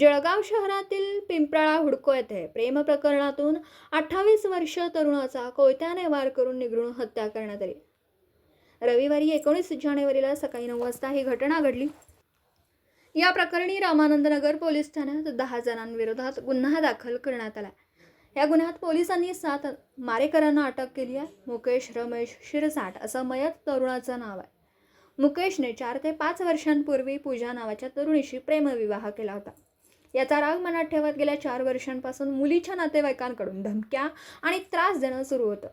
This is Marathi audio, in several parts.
जळगाव शहरातील पिंपळा हुडको येथे प्रेम प्रकरणातून अठ्ठावीस वर्ष तरुणाचा कोयत्याने वार करून निगडून हत्या करण्यात आली. रविवारी एकोणीस जानेवारीला सकाळी नऊ वाजता ही घटना घडली. या प्रकरणी रामानंदनगर पोलीस ठाण्यात दहा जणांविरोधात गुन्हा दाखल करण्यात आला. या गुन्ह्यात पोलिसांनी सात मारेकरांना अटक केली आहे. मुकेश रमेश शिरसाट असं मयत तरुणाचं नाव आहे. मुकेशने चार ते पाच वर्षांपूर्वी पूजा नावाच्या तरुणीशी प्रेमविवाह केला होता. याचा राग मनात ठेवत गेल्या चार वर्षांपासून मुलीच्या नातेवाईकांकडून धमक्या आणि त्रास देणं सुरू होतं.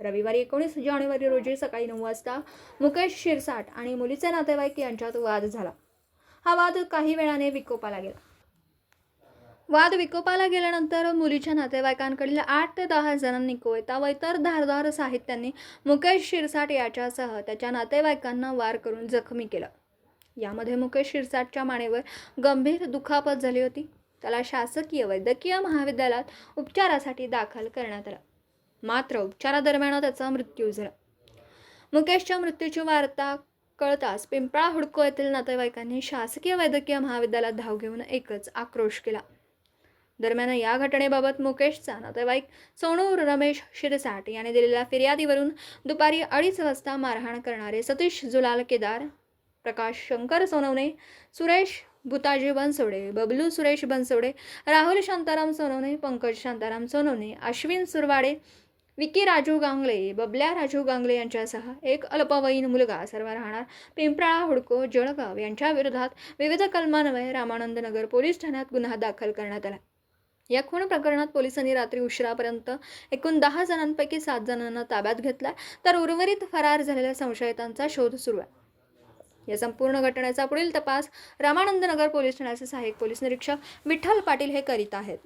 रविवारी एकोणीस जानेवारी रोजी सकाळी नऊ वाजता मुकेश शिरसाट आणि मुलीचे नातेवाईक यांच्यात वाद झाला. हा वाद काही वेळाने विकोपाला गेला. वाद विकोपाला गेल्यानंतर मुलीच्या नातेवाईकांकडील आठ ते दहा जणांनी कोयता व इतर धारदार साहित्यांनी मुकेश शिरसाट याच्यासह त्याच्या नातेवाईकांना वार करून जखमी केलं. यामध्ये मुकेश शिरसाटच्या मानेवर गंभीर दुखापत झाली होती. त्याला शासकीय वैद्यकीय महाविद्यालयात उपचारासाठी दाखल करण्यात आलं. मात्र उपचारादरम्यान त्याचा मृत्यू झाला. मुकेशच्या मृत्यूची वार्ता कळताच पिंपळा हुडको येथील नातेवाईकांनी शासकीय वैद्यकीय महाविद्यालयात धाव घेऊन एकच आक्रोश केला. दरम्यान या घटनेबाबत मुकेशचा नातेवाईक सोनू रमेश शिरसाट याने दिलेल्या फिर्यादीवरून दुपारी अडीच वाजता मारहाण करणारे सतीश जुलाल केदार प्रकाश शंकर सोनवणे सुरेश भूताजी बनसोडे बबलू सुरेश बनसोडे राहुल शांताराम सोनवणे पंकज शांताराम सोनवणे अश्विन सुरवाडे विकी राजू गांगले बबल्या राजू गांगले यांच्यासह एक अल्पवयीन मुलगा सर्व राहणार पिंपळा हुडको जळगाव यांच्या विरोधात विविध कलमान्वये रामानंद नगर पोलीस ठाण्यात गुन्हा दाखल करण्यात आला. या खून प्रकरणात पोलिसांनी रात्री उशिरापर्यंत एकूण दहा जणांपैकी सात जणांना ताब्यात घेतला तर उर्वरित फरार झालेल्या संशयितांचा शोध सुरू आहे. या संपूर्ण घटनेचा पुढील तपास रामानंद नगर पोलीस ठाण्याचे सहाय्यक पोलीस निरीक्षक विठ्ठल पाटील हे करीत आहेत.